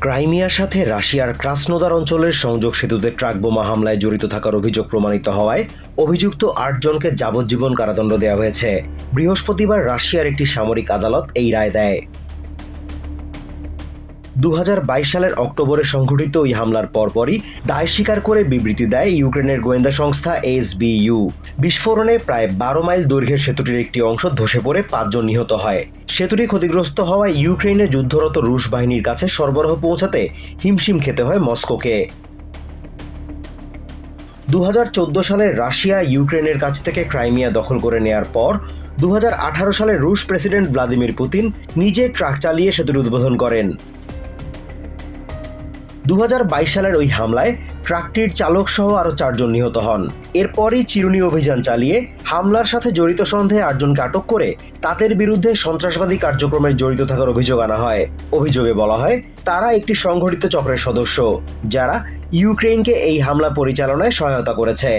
ক্রাইমিয়ার সাথে রাশিয়ার ক্রাসনোদার অঞ্চলের সংযোগ সেতুতে ট্রাক বোমা হামলায় জড়িত থাকার অভিযোগ প্রমাণিত হওয়ায় অভিযুক্ত আটজনকে যাবজ্জীবন কারাদণ্ড দেওয়া হয়েছে। বৃহস্পতিবার রাশিয়ার একটি সামরিক আদালত এই রায় দেয়। দু হাজার বাইশ সালের অক্টোবরে সংঘটিত ওই হামলার পরপরই দায় স্বীকার করে বিবৃতি দেয় ইউক্রেনের গোয়েন্দা সংস্থা এসবিইউ। বিস্ফোরণে প্রায় বারো মাইল দৈর্ঘ্যের সেতুটির একটি অংশ ধসে পড়ে পাঁচজন নিহত হয়। সেতুটি ক্ষতিগ্রস্ত হওয়ায় ইউক্রেনে যুদ্ধরত রুশ বাহিনীর কাছে সরবরাহ পৌঁছাতে হিমশিম খেতে হয় মস্কোকে। দু হাজার চোদ্দ সালে রাশিয়া ইউক্রেনের কাছ থেকে ক্রাইমিয়া দখল করে নেয়ার পর দু হাজার আঠারো সালে রুশ প্রেসিডেন্ট ভ্লাদিমির পুতিন নিজে ট্রাক চালিয়ে সেতুর উদ্বোধন করেন। দু হাজার বাইশ সালের ওই হামলায় ট্রাকটির চালক সহ আরও চারজন নিহত হন। এরপরই চিরুনি অভিযান চালিয়ে হামলার সাথে জড়িত সন্দেহে আটজনকে আটক করে তাদের বিরুদ্ধে সন্ত্রাসবাদী কার্যক্রমে জড়িত থাকার অভিযোগ আনা হয়। অভিযোগে বলা হয়, তারা একটি সংঘটিত চক্রের সদস্য, যারা ইউক্রেনকে এই হামলা পরিচালনায় সহায়তা করেছে।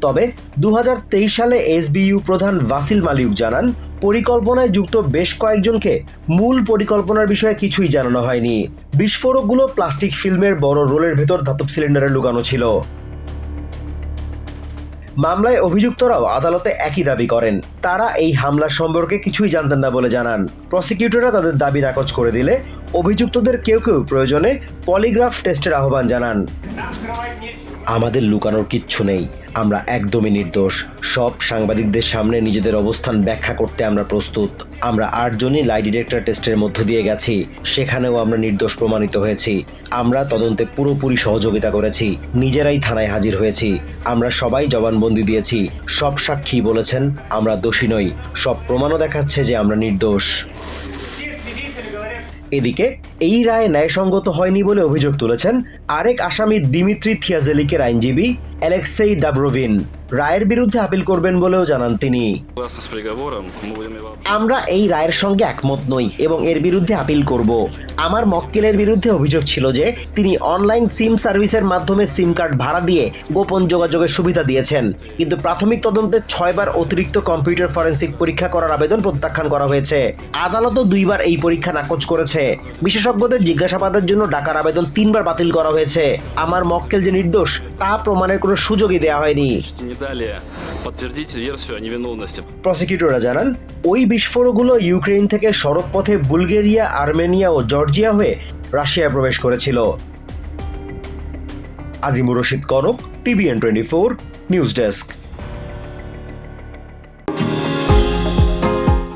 তবে দুই হাজার তেইশ সালে এসবিইউ প্রধান ভাসিল মালিউক জানান, পরিকল্পনায় যুক্ত বেশ কয়েকজনকে মূল পরিকল্পনার বিষয়ে কিছুই জানানো হয়নি। বিস্ফোরকগুলো প্লাস্টিক ফিল্মের বড় রোলের ভেতর ধাতব সিলিন্ডারে লুকানো ছিল। মামলায় অভিযুক্তরাও আদালতে একই দাবি করেন। তারা এই হামলা সম্পর্কে কিছুই জানতেন না বলে জানান। প্রসিকিউটররা তাদের দাবি নাকচ করে দিলে অভিযুক্তদের কেউ কেউ প্রয়োজনে পলিগ্রাফ টেস্টের আহ্বান জানান। আমাদের লুকানোর কিচ্ছু নেই। আমরা একদমই নির্দোষ। সব সাংবাদিকদের সামনে নিজেদের অবস্থান ব্যাখ্যা করতে আমরা প্রস্তুত। আমরা আটজনই লাই ডিটেক্টর টেস্টের মধ্য দিয়ে গেছি। সেখানেও আমরা নির্দোষ প্রমাণিত হয়েছি। আমরা তদন্তে পুরোপুরি সহযোগিতা করেছি। নিজেরাই থানায় হাজির হয়েছি। আমরা সবাই জবানবন্দি দিয়েছি। সব সাক্ষী বলেছেন, আমরা দোষী নই। সব প্রমাণও দেখাচ্ছে যে আমরা নির্দোষ। এদিকে এই রায় ন্যায়সঙ্গত হয়নি বলে অভিযোগ তুলেছেন আরেক আসামি দিমিত্রি থিয়াজেলিকের আইনজীবী অ্যালেক্সেই ডাব্রোভিন। রায়ের বিরুদ্ধে আপিল করবেন বলেও জানান তিনি। আমরা এই রায়ের সঙ্গে একমত নই এবং এর বিরুদ্ধে আপিল করব। আমার মক্কেলের বিরুদ্ধে অভিযোগ ছিল যে তিনি অনলাইন সিম সার্ভিসের মাধ্যমে সিম কার্ড ভাড়া দিয়ে গোপন যোগাযোগের সুবিধা দিয়েছেন। কিন্তু প্রাথমিক তদন্তে ছয়বার অতিরিক্ত কম্পিউটার ফরেন্সিক পরীক্ষা করার আবেদন প্রত্যাখ্যান করা হয়েছে। আদালতও দুইবার এই পরীক্ষা নাকচ করেছে। বিশেষ বিশেষজ্ঞদের জিজ্ঞাসাবাদের জন্য ডাকার আবেদন তিনবার বাতিল করা হয়েছে। আমার মক্কেল যে নির্দোষ, তা প্রমাণের কোনো সুযোগই দেওয়া হয়নি। প্রসিকিউটররা জানান, ওই বিস্ফোরকগুলো ইউক্রেন থেকে সড়ক পথে বুলগেরিয়া, আর্মেনিয়া ও জর্জিয়া হয়ে রাশিয়ায় প্রবেশ করেছিল। Azimur Rashid Kanak, TVN twenty four, news desk.